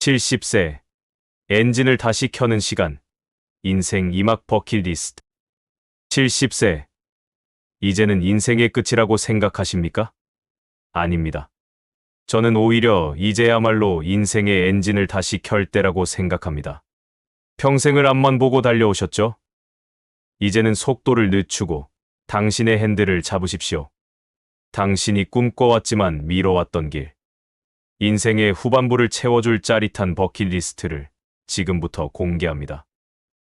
70세. 엔진을 다시 켜는 시간. 인생 이막 버킷리스트. 70세. 이제는 인생의 끝이라고 생각하십니까? 아닙니다. 저는 오히려 이제야말로 인생의 엔진을 다시 켤 때라고 생각합니다. 평생을 앞만 보고 달려오셨죠? 이제는 속도를 늦추고 당신의 핸들을 잡으십시오. 당신이 꿈꿔왔지만 미뤄왔던 길. 인생의 후반부를 채워줄 짜릿한 버킷리스트를 지금부터 공개합니다.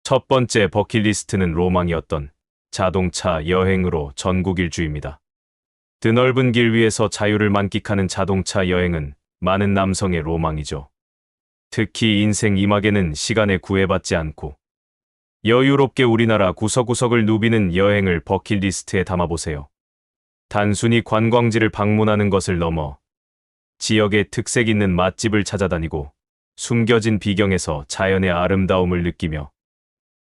첫 번째 버킷리스트는 로망이었던 자동차 여행으로 전국 일주입니다. 드넓은 길 위에서 자유를 만끽하는 자동차 여행은 많은 남성의 로망이죠. 특히 인생 이막에는 시간에 구애받지 않고 여유롭게 우리나라 구석구석을 누비는 여행을 버킷리스트에 담아보세요. 단순히 관광지를 방문하는 것을 넘어 지역의 특색 있는 맛집을 찾아다니고 숨겨진 비경에서 자연의 아름다움을 느끼며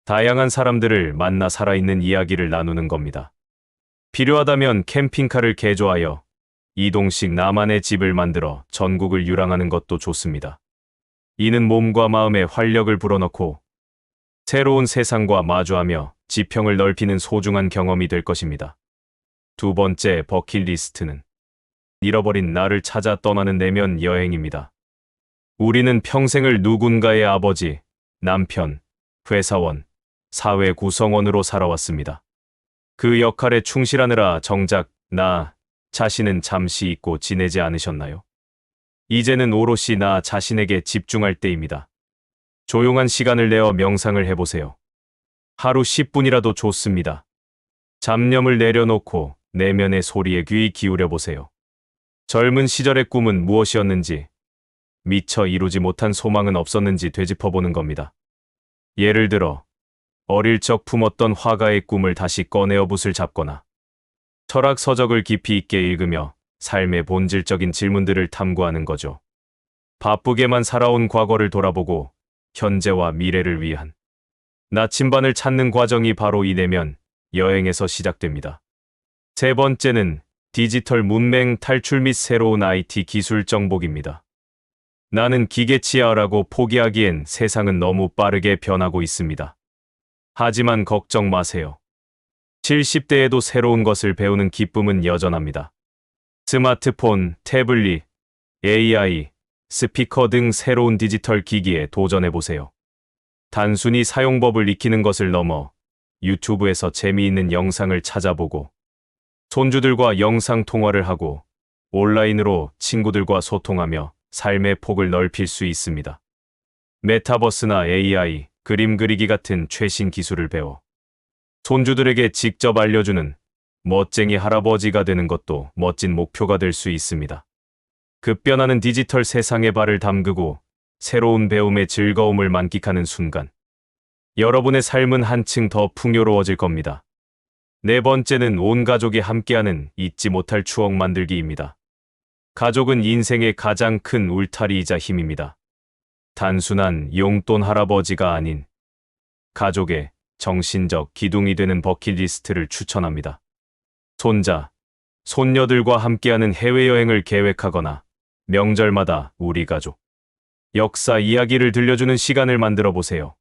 다양한 사람들을 만나 살아있는 이야기를 나누는 겁니다. 필요하다면 캠핑카를 개조하여 이동식 나만의 집을 만들어 전국을 유랑하는 것도 좋습니다. 이는 몸과 마음에 활력을 불어넣고 새로운 세상과 마주하며 지평을 넓히는 소중한 경험이 될 것입니다. 두 번째 버킷리스트는 잃어버린 나를 찾아 떠나는 내면 여행입니다. 우리는 평생을 누군가의 아버지, 남편, 회사원, 사회 구성원으로 살아왔습니다. 그 역할에 충실하느라 정작 나 자신은 잠시 잊고 지내지 않으셨나요? 이제는 오롯이 나 자신에게 집중할 때입니다. 조용한 시간을 내어 명상을 해보세요. 하루 10분이라도 좋습니다. 잡념을 내려놓고 내면의 소리에 귀 기울여 보세요. 젊은 시절의 꿈은 무엇이었는지, 미처 이루지 못한 소망은 없었는지 되짚어보는 겁니다. 예를 들어, 어릴 적 품었던 화가의 꿈을 다시 꺼내어 붓을 잡거나, 철학 서적을 깊이 있게 읽으며 삶의 본질적인 질문들을 탐구하는 거죠. 바쁘게만 살아온 과거를 돌아보고 현재와 미래를 위한 나침반을 찾는 과정이 바로 이 내면 여행에서 시작됩니다. 세 번째는 디지털 문맹 탈출 및 새로운 IT 기술 정복입니다. 나는 기계치아라고 포기하기엔 세상은 너무 빠르게 변하고 있습니다. 하지만 걱정 마세요. 70대에도 새로운 것을 배우는 기쁨은 여전합니다. 스마트폰, 태블릿, AI, 스피커 등 새로운 디지털 기기에 도전해 보세요. 단순히 사용법을 익히는 것을 넘어 유튜브에서 재미있는 영상을 찾아보고 손주들과 영상 통화를 하고 온라인으로 친구들과 소통하며 삶의 폭을 넓힐 수 있습니다. 메타버스나 AI, 그림 그리기 같은 최신 기술을 배워 손주들에게 직접 알려주는 멋쟁이 할아버지가 되는 것도 멋진 목표가 될 수 있습니다. 급변하는 디지털 세상에 발을 담그고 새로운 배움의 즐거움을 만끽하는 순간 여러분의 삶은 한층 더 풍요로워질 겁니다. 네 번째는 온 가족이 함께하는 잊지 못할 추억 만들기입니다. 가족은 인생의 가장 큰 울타리이자 힘입니다. 단순한 용돈 할아버지가 아닌 가족의 정신적 기둥이 되는 버킷리스트를 추천합니다. 손자, 손녀들과 함께하는 해외여행을 계획하거나 명절마다 우리 가족, 역사 이야기를 들려주는 시간을 만들어 보세요.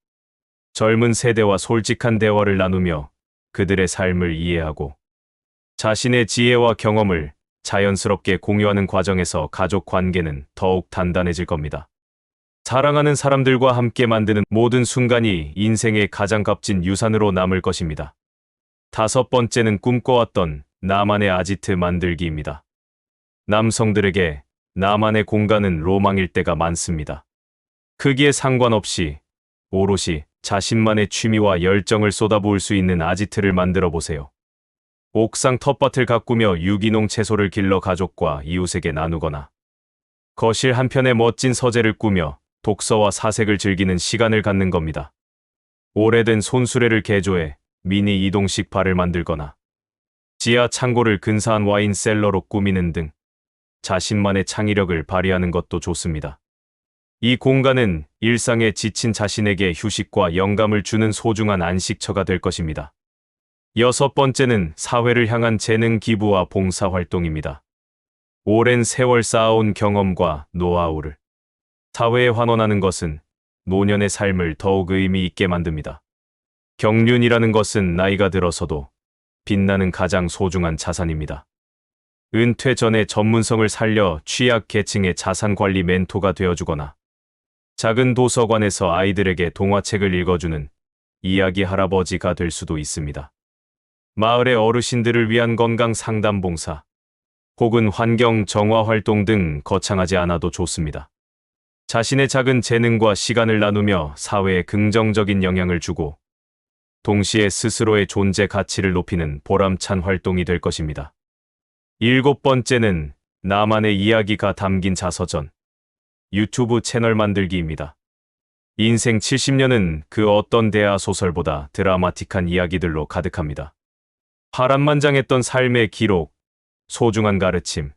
젊은 세대와 솔직한 대화를 나누며 그들의 삶을 이해하고 자신의 지혜와 경험을 자연스럽게 공유하는 과정에서 가족 관계는 더욱 단단해질 겁니다. 사랑하는 사람들과 함께 만드는 모든 순간이 인생의 가장 값진 유산으로 남을 것입니다. 다섯 번째는 꿈꿔왔던 나만의 아지트 만들기입니다. 남성들에게 나만의 공간은 로망일 때가 많습니다. 크기에 상관없이 오롯이 자신만의 취미와 열정을 쏟아부을 수 있는 아지트를 만들어 보세요. 옥상 텃밭을 가꾸며 유기농 채소를 길러 가족과 이웃에게 나누거나 거실 한편에 멋진 서재를 꾸며 독서와 사색을 즐기는 시간을 갖는 겁니다. 오래된 손수레를 개조해 미니 이동식 바를 만들거나 지하 창고를 근사한 와인 셀러로 꾸미는 등 자신만의 창의력을 발휘하는 것도 좋습니다. 이 공간은 일상에 지친 자신에게 휴식과 영감을 주는 소중한 안식처가 될 것입니다. 여섯 번째는 사회를 향한 재능 기부와 봉사 활동입니다. 오랜 세월 쌓아온 경험과 노하우를 사회에 환원하는 것은 노년의 삶을 더욱 의미 있게 만듭니다. 경륜이라는 것은 나이가 들어서도 빛나는 가장 소중한 자산입니다. 은퇴 전에 전문성을 살려 취약 계층의 자산 관리 멘토가 되어주거나 작은 도서관에서 아이들에게 동화책을 읽어주는 이야기 할아버지가 될 수도 있습니다. 마을의 어르신들을 위한 건강 상담 봉사 혹은 환경 정화 활동 등 거창하지 않아도 좋습니다. 자신의 작은 재능과 시간을 나누며 사회에 긍정적인 영향을 주고 동시에 스스로의 존재 가치를 높이는 보람찬 활동이 될 것입니다. 일곱 번째는 나만의 이야기가 담긴 자서전. 유튜브 채널 만들기입니다. 인생 70년은 그 어떤 대하 소설보다 드라마틱한 이야기들로 가득합니다. 파란만장했던 삶의 기록, 소중한 가르침,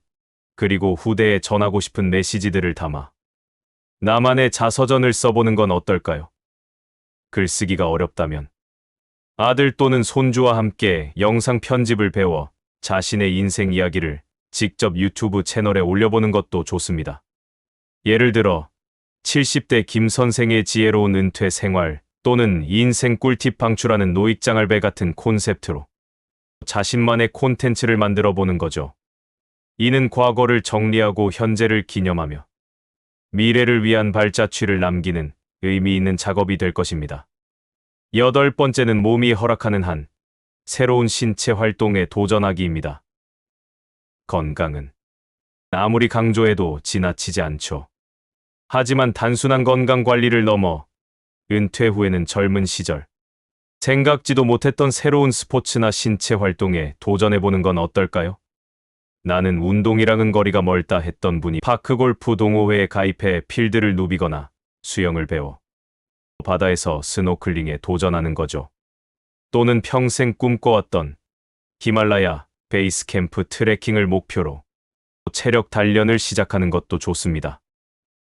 그리고 후대에 전하고 싶은 메시지들을 담아 나만의 자서전을 써보는 건 어떨까요? 글쓰기가 어렵다면 아들 또는 손주와 함께 영상 편집을 배워 자신의 인생 이야기를 직접 유튜브 채널에 올려보는 것도 좋습니다. 예를 들어 70대 김 선생의 지혜로운 은퇴 생활 또는 인생 꿀팁 방출하는 노익장알배 같은 콘셉트로 자신만의 콘텐츠를 만들어 보는 거죠. 이는 과거를 정리하고 현재를 기념하며 미래를 위한 발자취를 남기는 의미 있는 작업이 될 것입니다. 여덟 번째는 몸이 허락하는 한 새로운 신체 활동에 도전하기입니다. 건강은 아무리 강조해도 지나치지 않죠. 하지만 단순한 건강 관리를 넘어 은퇴 후에는 젊은 시절 생각지도 못했던 새로운 스포츠나 신체 활동에 도전해보는 건 어떨까요? 나는 운동이랑은 거리가 멀다 했던 분이 파크골프 동호회에 가입해 필드를 누비거나 수영을 배워 바다에서 스노클링에 도전하는 거죠. 또는 평생 꿈꿔왔던 히말라야 베이스 캠프 트레킹을 목표로 체력 단련을 시작하는 것도 좋습니다.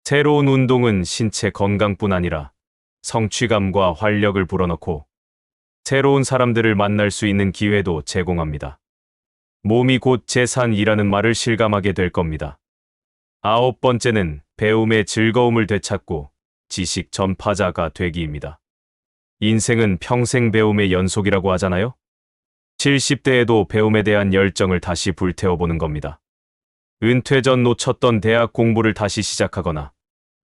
새로운 운동은 신체 건강뿐 아니라 성취감과 활력을 불어넣고 새로운 사람들을 만날 수 있는 기회도 제공합니다. 몸이 곧 재산이라는 말을 실감하게 될 겁니다. 아홉 번째는 배움의 즐거움을 되찾고 지식 전파자가 되기입니다. 인생은 평생 배움의 연속이라고 하잖아요? 70대에도 배움에 대한 열정을 다시 불태워보는 겁니다. 은퇴 전 놓쳤던 대학 공부를 다시 시작하거나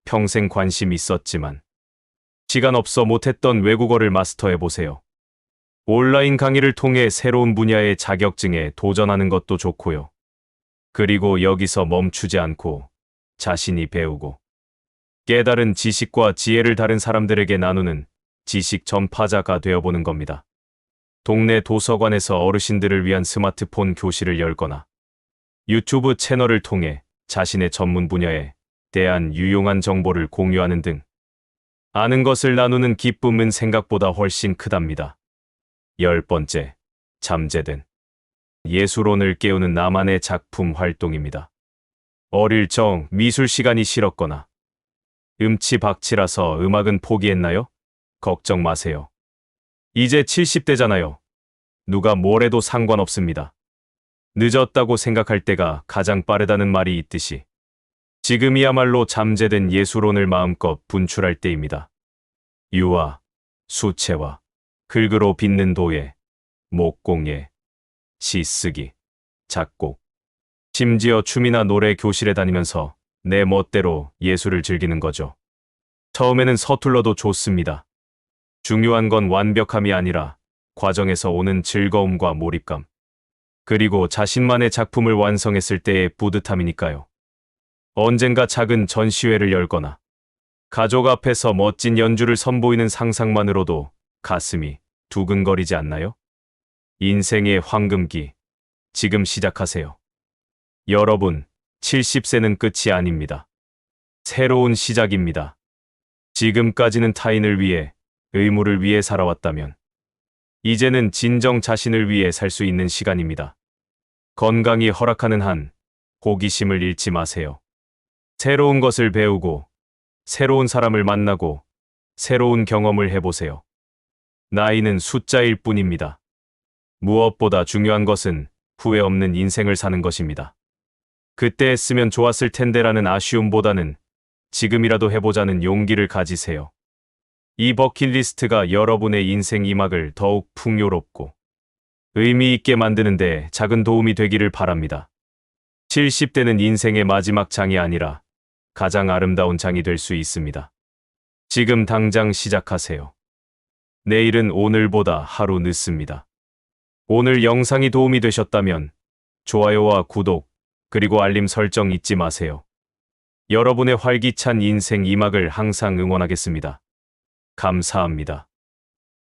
평생 관심 있었지만 시간 없어 못했던 외국어를 마스터해 보세요. 온라인 강의를 통해 새로운 분야의 자격증에 도전하는 것도 좋고요. 그리고 여기서 멈추지 않고 자신이 배우고 깨달은 지식과 지혜를 다른 사람들에게 나누는 지식 전파자가 되어보는 겁니다. 동네 도서관에서 어르신들을 위한 스마트폰 교실을 열거나 유튜브 채널을 통해 자신의 전문 분야에 대한 유용한 정보를 공유하는 등 아는 것을 나누는 기쁨은 생각보다 훨씬 크답니다. 열 번째, 잠재된 예술혼을 깨우는 나만의 작품 활동입니다. 어릴 적 미술 시간이 싫었거나 음치박치라서 음악은 포기했나요? 걱정 마세요. 이제 70대잖아요. 누가 뭘 해도 상관없습니다. 늦었다고 생각할 때가 가장 빠르다는 말이 있듯이 지금이야말로 잠재된 예술혼을 마음껏 분출할 때입니다. 유화, 수채화, 글그로 빚는 도예, 목공예, 시쓰기, 작곡, 심지어 춤이나 노래 교실에 다니면서 내 멋대로 예술을 즐기는 거죠. 처음에는 서툴러도 좋습니다. 중요한 건 완벽함이 아니라 과정에서 오는 즐거움과 몰입감. 그리고 자신만의 작품을 완성했을 때의 뿌듯함이니까요. 언젠가 작은 전시회를 열거나 가족 앞에서 멋진 연주를 선보이는 상상만으로도 가슴이 두근거리지 않나요? 인생의 황금기. 지금 시작하세요. 여러분, 70세는 끝이 아닙니다. 새로운 시작입니다. 지금까지는 타인을 위해, 의무를 위해 살아왔다면, 이제는 진정 자신을 위해 살 수 있는 시간입니다. 건강이 허락하는 한, 호기심을 잃지 마세요. 새로운 것을 배우고, 새로운 사람을 만나고, 새로운 경험을 해보세요. 나이는 숫자일 뿐입니다. 무엇보다 중요한 것은 후회 없는 인생을 사는 것입니다. 그때 했으면 좋았을 텐데라는 아쉬움보다는 지금이라도 해보자는 용기를 가지세요. 이 버킷리스트가 여러분의 인생 이막을 더욱 풍요롭고 의미 있게 만드는 데 작은 도움이 되기를 바랍니다. 70대는 인생의 마지막 장이 아니라 가장 아름다운 장이 될 수 있습니다. 지금 당장 시작하세요. 내일은 오늘보다 하루 늦습니다. 오늘 영상이 도움이 되셨다면 좋아요와 구독, 그리고 알림 설정 잊지 마세요. 여러분의 활기찬 인생 이막을 항상 응원하겠습니다. 감사합니다.